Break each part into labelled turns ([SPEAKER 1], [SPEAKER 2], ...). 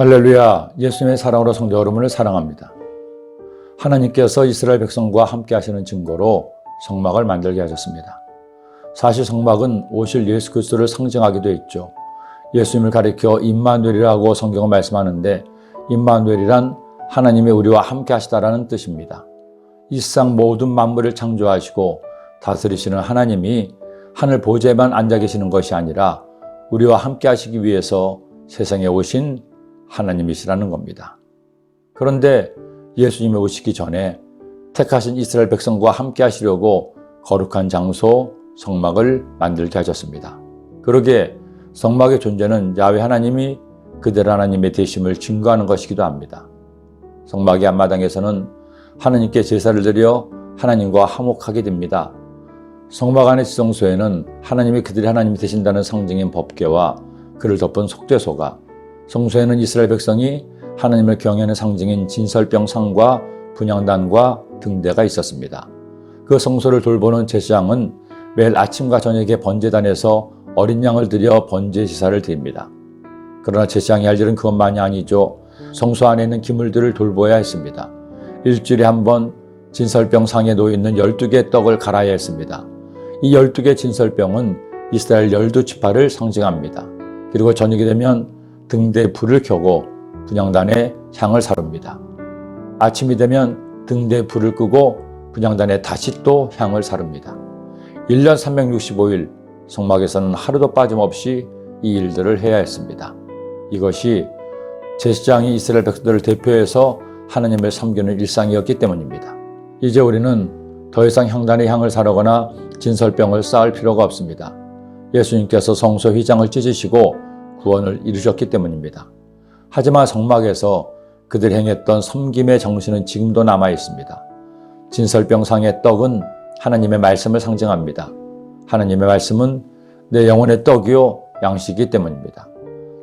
[SPEAKER 1] 할렐루야, 예수님의 사랑으로 성도 여러분을 사랑합니다. 하나님께서 이스라엘 백성과 함께 하시는 증거로 성막을 만들게 하셨습니다. 사실 성막은 오실 예수 그리스도를 상징하기도 했죠. 예수님을 가리켜 임마누엘이라고 성경은 말씀하는데 임마누엘이란 하나님의 우리와 함께 하시다라는 뜻입니다. 이 세상 모든 만물을 창조하시고 다스리시는 하나님이 하늘 보좌에만 앉아 계시는 것이 아니라 우리와 함께 하시기 위해서 세상에 오신 하나님이시라는 겁니다. 그런데 예수님이 오시기 전에 택하신 이스라엘 백성과 함께 하시려고 거룩한 장소 성막을 만들게 하셨습니다. 그러게 성막의 존재는 야외 하나님이 그들 하나님의 대심을 증거하는 것이기도 합니다. 성막의 앞마당에서는 하나님께 제사를 드려 하나님과 화목하게 됩니다. 성막 안의 지성소에는 하나님이 그들의 하나님이 되신다는 상징인 법궤와 그를 덮은 속죄소가 성소에는 이스라엘 백성이 하나님을 경외하는 상징인 진설병 상과 분향단과 등대가 있었습니다. 그 성소를 돌보는 제사장은 매일 아침과 저녁에 번제단에서 어린 양을 들여 번제 제사를 드립니다. 그러나 제사장이 할 일은 그것만이 아니죠. 성소 안에 있는 기물들을 돌보아야 했습니다. 일주일에 한 번 진설병 상에 놓여 있는 12개의 떡을 갈아야 했습니다. 이 12개 진설병은 이스라엘 열두 지파를 상징합니다. 그리고 저녁이 되면 등대에 불을 켜고 분향단에 향을 사릅니다. 아침이 되면 등대에 불을 끄고 분향단에 다시 또 향을 사릅니다. 1년 365일 성막에서는 하루도 빠짐없이 이 일들을 해야 했습니다. 이것이 제사장이 이스라엘 백성들을 대표해서 하나님을 섬기는 일상이었기 때문입니다. 이제 우리는 더 이상 향단의 향을 사려거나 진설병을 쌓을 필요가 없습니다. 예수님께서 성소 휘장을 찢으시고 구원을 이루셨기 때문입니다. 하지만 성막에서 그들 행했던 섬김의 정신은 지금도 남아 있습니다. 진설병상의 떡은 하나님의 말씀을 상징합니다. 하나님의 말씀은 내 영혼의 떡이요 양식이기 때문입니다.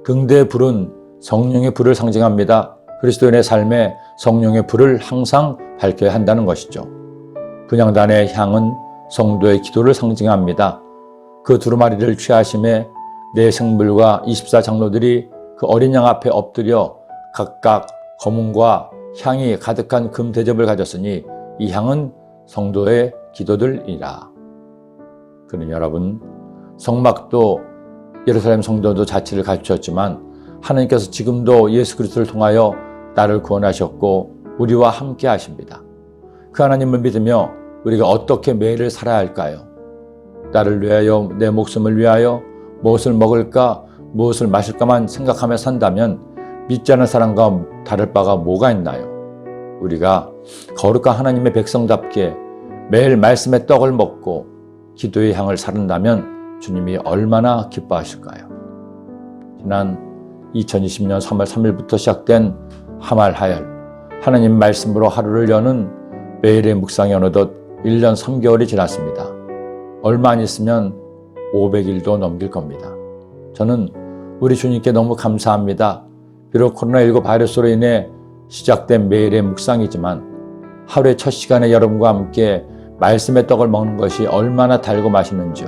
[SPEAKER 1] 등대의 불은 성령의 불을 상징합니다. 그리스도인의 삶에 성령의 불을 항상 밝혀야 한다는 것이죠. 분양단의 향은 성도의 기도를 상징합니다. 그 두루마리를 취하심에 내 생물과 24장로들이 그 어린 양 앞에 엎드려 각각 검은과 향이 가득한 금 대접을 가졌으니 이 향은 성도의 기도들이라. 그는 여러분, 성막도 예루살렘 성도도 자치를 갖추었지만 하나님께서 지금도 예수 그리스도를 통하여 나를 구원하셨고 우리와 함께 하십니다. 그 하나님을 믿으며 우리가 어떻게 매일을 살아야 할까요? 나를 위하여 내 목숨을 위하여 무엇을 먹을까 무엇을 마실까만 생각하며 산다면 믿지 않은 사람과 다를 바가 뭐가 있나요? 우리가 거룩한 하나님의 백성답게 매일 말씀의 떡을 먹고 기도의 향을 사른다면 주님이 얼마나 기뻐하실까요? 지난 2020년 3월 3일부터 시작된 하말 하열 하나님 말씀으로 하루를 여는 매일의 묵상이 어느덧 1년 3개월이 지났습니다. 얼마 안 있으면 500일도 넘길 겁니다. 저는 우리 주님께 너무 감사합니다. 비록 코로나19 바이러스로 인해 시작된 매일의 묵상이지만 하루의 첫 시간에 여러분과 함께 말씀의 떡을 먹는 것이 얼마나 달고 맛있는지요.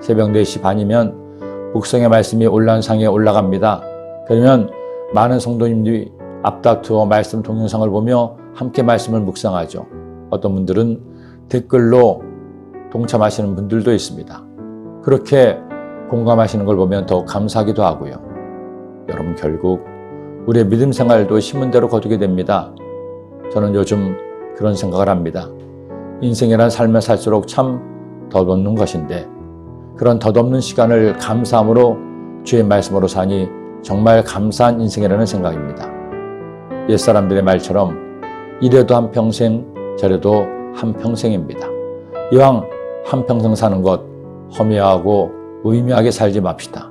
[SPEAKER 1] 새벽 4시 반이면 묵상의 말씀이 올란상에 올라갑니다. 그러면 많은 성도님들이 앞다투어 말씀 동영상을 보며 함께 말씀을 묵상하죠. 어떤 분들은 댓글로 동참하시는 분들도 있습니다. 그렇게 공감하시는 걸 보면 더 감사하기도 하고요. 여러분 결국 우리의 믿음 생활도 심은 대로 거두게 됩니다. 저는 요즘 그런 생각을 합니다. 인생이란 삶을 살수록 참 덧없는 것인데 그런 덧없는 시간을 감사함으로 주의 말씀으로 사니 정말 감사한 인생이라는 생각입니다. 옛사람들의 말처럼 이래도 한평생 저래도 한평생입니다. 이왕 한평생 사는 것 허미하고 무의미하게 살지 맙시다.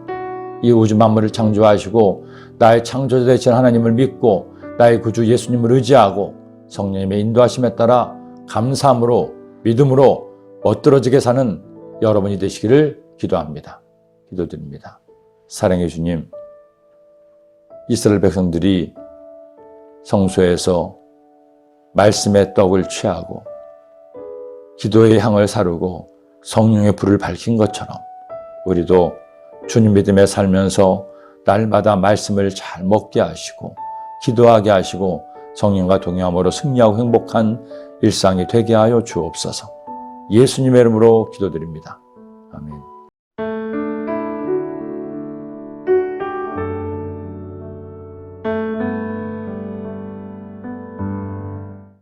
[SPEAKER 1] 이 우주 만물을 창조하시고 나의 창조자 되신 하나님을 믿고 나의 구주 예수님을 의지하고 성령님의 인도하심에 따라 감사함으로 믿음으로 멋들어지게 사는 여러분이 되시기를 기도합니다. 기도드립니다. 사랑해 주님, 이스라엘 백성들이 성소에서 말씀의 떡을 취하고 기도의 향을 사르고 성령의 불을 밝힌 것처럼 우리도 주님 믿음에 살면서 날마다 말씀을 잘 먹게 하시고 기도하게 하시고 성령과 동행함으로 승리하고 행복한 일상이 되게 하여 주옵소서. 예수님의 이름으로 기도드립니다. 아멘.